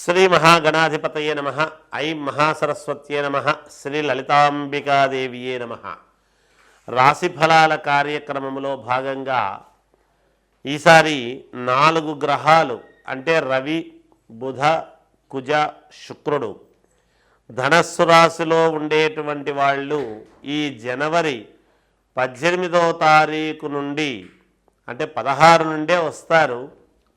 శ్రీ మహాగణాధిపతయే నమ ఐం మహాసరస్వత్యే నమ శ్రీ లలితాంబికాదేవియే నమ. రాశి ఫలాల కార్యక్రమంలో భాగంగా ఈసారి నాలుగు గ్రహాలు అంటే రవి బుధ కుజ శుక్రుడు ధనస్సు రాశిలో ఉండేటువంటి వాళ్ళు ఈ జనవరి పద్దెనిమిదవ తారీఖు నుండి అంటే పదహారు నుండే వస్తారు.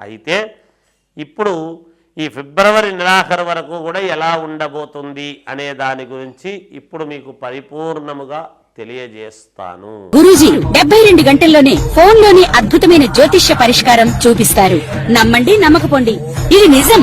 అయితే ఇప్పుడు ఈ ఫిబ్రవరి నెలాఖరు వరకు కూడా ఎలా ఉండబోతుంది అనే దాని గురించి ఇప్పుడు మీకు పరిపూర్ణముగా తెలియజేస్తాను. గురూజీ డెబ్బై రెండు గంటల్లోనే ఫోన్లోని అద్భుతమైన జ్యోతిష్య పరిష్కారం చూపిస్తారు. నమ్మండి నమ్మకపోండి. ఇది నిజం.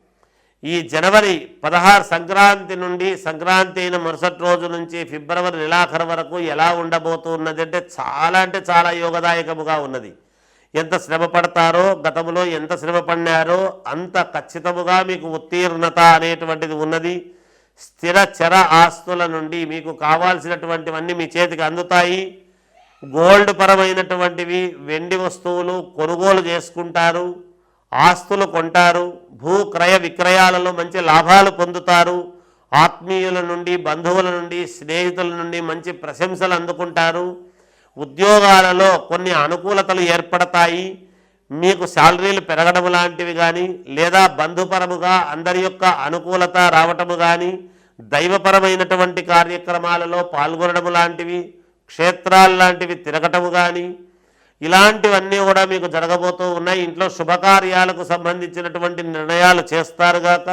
ఈ జనవరి పదహారు సంక్రాంతి నుండి సంక్రాంతి అయిన మరుసటి రోజు నుంచి ఫిబ్రవరి నెలాఖరు వరకు ఎలా ఉండబోతున్నది అంటే చాలా అంటే చాలా యోగదాయకముగా ఉన్నది. ఎంత శ్రమ పడతారో గతంలో ఎంత శ్రమ పడినారో అంత ఖచ్చితముగా మీకు ఉత్తీర్ణత అనేటువంటిది ఉన్నది. స్థిర చర ఆస్తుల నుండి మీకు కావాల్సినటువంటివన్నీ మీ చేతికి అందుతాయి. గోల్డ్ పరమైనటువంటివి వెండి వస్తువులు కొనుగోలు చేసుకుంటారు. ఆస్తులు కొంటారు భూ క్రయ విక్రయాలలో మంచి లాభాలు పొందుతారు ఆత్మీయుల నుండి బంధువుల నుండి స్నేహితుల నుండి మంచి ప్రశంసలు అందుకుంటారు. ఉద్యోగాలలో కొన్ని అనుకూలతలు ఏర్పడతాయి. మీకు శాలరీలు పెరగడం లాంటివి కానీ లేదా బంధుపరముగా అందరి యొక్క అనుకూలత రావటము కానీ దైవపరమైనటువంటి కార్యక్రమాలలో పాల్గొనడం లాంటివి క్షేత్రాలు లాంటివి తిరగటము కానీ ఇలాంటివన్నీ కూడా మీకు జరగబోతూ ఉన్నాయి. ఇంట్లో శుభకార్యాలకు సంబంధించినటువంటి నిర్ణయాలు చేస్తారుగాక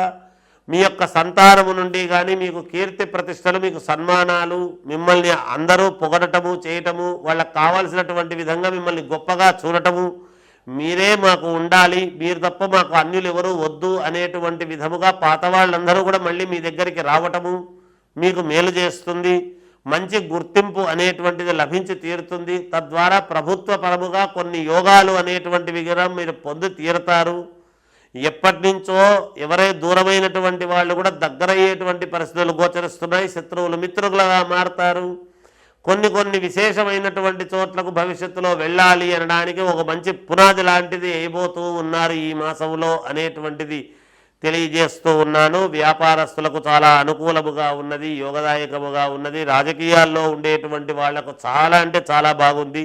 మీ యొక్క సంతానము నుండి కానీ మీకు కీర్తి ప్రతిష్టలు మీకు సన్మానాలు మిమ్మల్ని అందరూ పొగడటము చేయటము వాళ్ళకు కావాల్సినటువంటి విధంగా మిమ్మల్ని గొప్పగా చూడటము మీరే మాకు ఉండాలి. మీరు తప్ప మాకు అన్యులు ఎవరు వద్దు అనేటువంటి విధముగా పాత వాళ్ళందరూ కూడా మళ్ళీ మీ దగ్గరికి రావటము మీకు మేలు చేస్తుంది. మంచి గుర్తింపు అనేటువంటిది లభించి తీరుతుంది. తద్వారా ప్రభుత్వ పరముగా కొన్ని యోగాలు అనేటువంటివి కూడా మీరు పొంది తీరుతారు. ఎప్పటి నుంచో ఎవరే దూరమైనటువంటి వాళ్ళు కూడా దగ్గరయ్యేటువంటి పరిస్థితులు గోచరిస్తున్నాయి. శత్రువులు మిత్రులుగా మారతారు. కొన్ని కొన్ని విశేషమైనటువంటి చోట్లకు భవిష్యత్తులో వెళ్ళాలి అనడానికి ఒక మంచి పునాది లాంటిది వేయబోతూ ఉన్నారు ఈ మాసంలో అనేటువంటిది. తెలియజేస్తూ ఉన్నాను. వ్యాపారస్తులకు చాలా అనుకూలముగా ఉన్నది యోగదాయకముగా ఉన్నది. రాజకీయాల్లో ఉండేటువంటి వాళ్ళకు చాలా అంటే చాలా బాగుంది.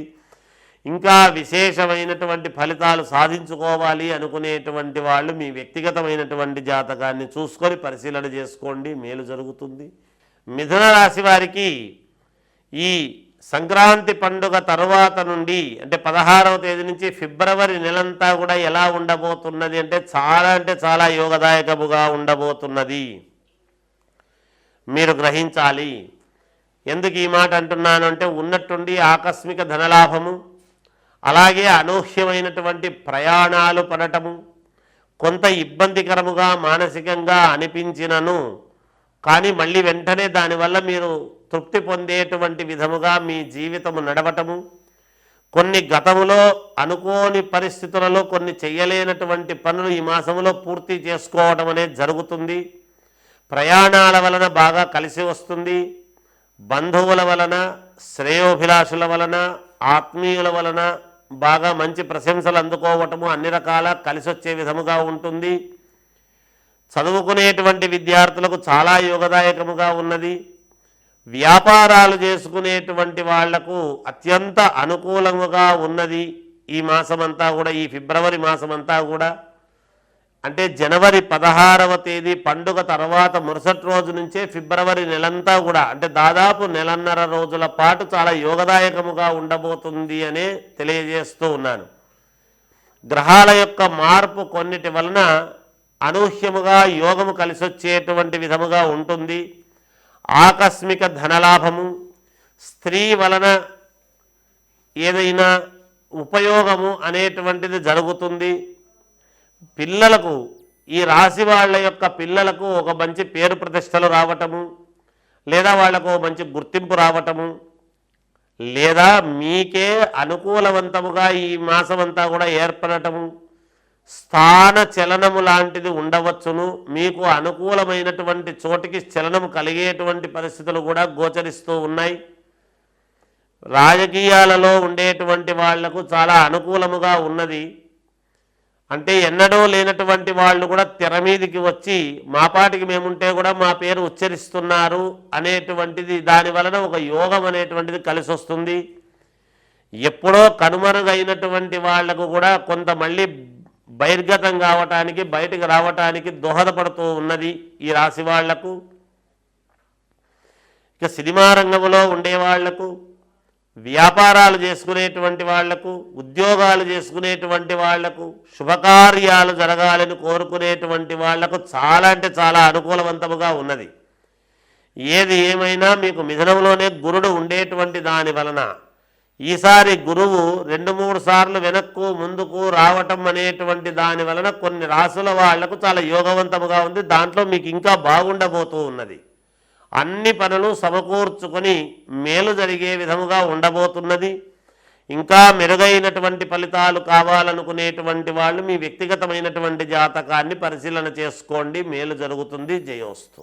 ఇంకా విశేషమైనటువంటి ఫలితాలు సాధించుకోవాలి అనుకునేటువంటి వాళ్ళు మీ వ్యక్తిగతమైనటువంటి జాతకాన్ని చూసుకొని పరిశీలన చేసుకోండి. మేలు జరుగుతుంది. మిథున రాశి వారికి ఈ సంక్రాంతి పండుగ తరువాత నుండి అంటే పదహారవ తేదీ నుంచి ఫిబ్రవరి నెలంతా కూడా ఎలా ఉండబోతున్నది అంటే చాలా అంటే చాలా యోగదాయకముగా ఉండబోతున్నది. మీరు గ్రహించాలి. ఎందుకు ఈ మాట అంటున్నాను అంటే ఉన్నట్టుండి ఆకస్మిక ధనలాభము అలాగే అనూహ్యమైనటువంటి ప్రయాణాలు పడటము కొంత ఇబ్బందికరముగా మానసికంగా అనిపించినను కానీ మళ్ళీ వెంటనే దానివల్ల మీరు తృప్తి పొందేటువంటి విధముగా మీ జీవితము నడవటము కొన్ని గతములో అనుకోని పరిస్థితులలో కొన్ని చెయ్యలేనటువంటి పనులు ఈ మాసంలో పూర్తి చేసుకోవడం అనేది జరుగుతుంది. ప్రయాణాల వలన బాగా కలిసి వస్తుంది. బంధువుల వలన శ్రేయోభిలాషుల వలన ఆత్మీయుల వలన బాగా మంచి ప్రశంసలు అందుకోవటము అన్ని రకాల కలిసి వచ్చే విధముగా ఉంటుంది. చదువుకునేటువంటి విద్యార్థులకు చాలా యోగదాయకముగా ఉన్నది. వ్యాపారాలు చేసుకునేటువంటి వాళ్ళకు అత్యంత అనుకూలముగా ఉన్నది ఈ మాసమంతా కూడా ఈ ఫిబ్రవరి మాసమంతా కూడా. అంటే జనవరి పదహారవ తేదీ పండుగ తర్వాత మరుసటి రోజు నుంచే ఫిబ్రవరి నెలంతా కూడా అంటే దాదాపు నెలన్నర రోజుల పాటు చాలా యోగదాయకముగా ఉండబోతుంది అనే తెలియజేస్తూ ఉన్నాను. గ్రహాల యొక్క మార్పు కొన్నిటి వలన అనూహ్యముగా యోగము కలిసొచ్చేటువంటి విధముగా ఉంటుంది. ఆకస్మిక ధనలాభము స్త్రీ వలన ఏదైనా ఉపయోగము అనేటువంటిది జరుగుతుంది. పిల్లలకు ఈ రాశి వాళ్ళ యొక్క పిల్లలకు ఒక మంచి పేరు ప్రతిష్టలు రావటము లేదా వాళ్ళకు మంచి గుర్తింపు రావటము లేదా మీకే అనుకూలవంతముగా ఈ మాసమంతా కూడా ఏర్పడటము స్థాన చలనము లాంటిది ఉండవచ్చును. మీకు అనుకూలమైనటువంటి చోటికి చలనము కలిగేటువంటి పరిస్థితులు కూడా గోచరిస్తూ ఉన్నాయి. రాజకీయాలలో ఉండేటువంటి వాళ్ళకు చాలా అనుకూలముగా ఉన్నది. అంటే ఎన్నడూ లేనటువంటి వాళ్ళు కూడా తెర మీదికి వచ్చి మా పాటికి మేముంటే కూడా మా పేరు ఉచ్చరిస్తున్నారు అనేటువంటిది దాని వలన ఒక యోగం అనేటువంటిది కలిసి వస్తుంది ఎప్పుడో కనుమరుగైనటువంటి వాళ్ళకు కూడా కొంత మళ్ళీ బహిర్గతం కావటానికి బయటకు రావటానికి దోహదపడుతూ ఉన్నది ఈ రాశి వాళ్ళకు. ఇక సినిమా రంగంలో ఉండేవాళ్ళకు వ్యాపారాలు చేసుకునేటువంటి వాళ్ళకు ఉద్యోగాలు చేసుకునేటువంటి వాళ్ళకు శుభకార్యాలు జరగాలని కోరుకునేటువంటి వాళ్ళకు చాలా అంటే చాలా అనుకూలవంతముగా ఉన్నది. ఏది ఏమైనా మీకు మిథనంలోనే గురుడు ఉండేటువంటి దాని వలన ఈసారి గురువు రెండు మూడు సార్లు వెనక్కు ముందుకు రావటం అనేటువంటి దాని వలన కొన్ని రాసుల వాళ్ళకు చాలా యోగవంతముగా ఉంది. దాంట్లో మీకు ఇంకా బాగుండబోతూ ఉన్నది. అన్ని పనులు సమకూర్చుకొని మేలు జరిగే విధముగా ఉండబోతున్నది. ఇంకా మెరుగైనటువంటి ఫలితాలు కావాలనుకునేటువంటి వాళ్ళు మీ వ్యక్తిగతమైనటువంటి జాతకాన్ని పరిశీలన చేసుకోండి. మేలు జరుగుతుంది. జయోస్తు.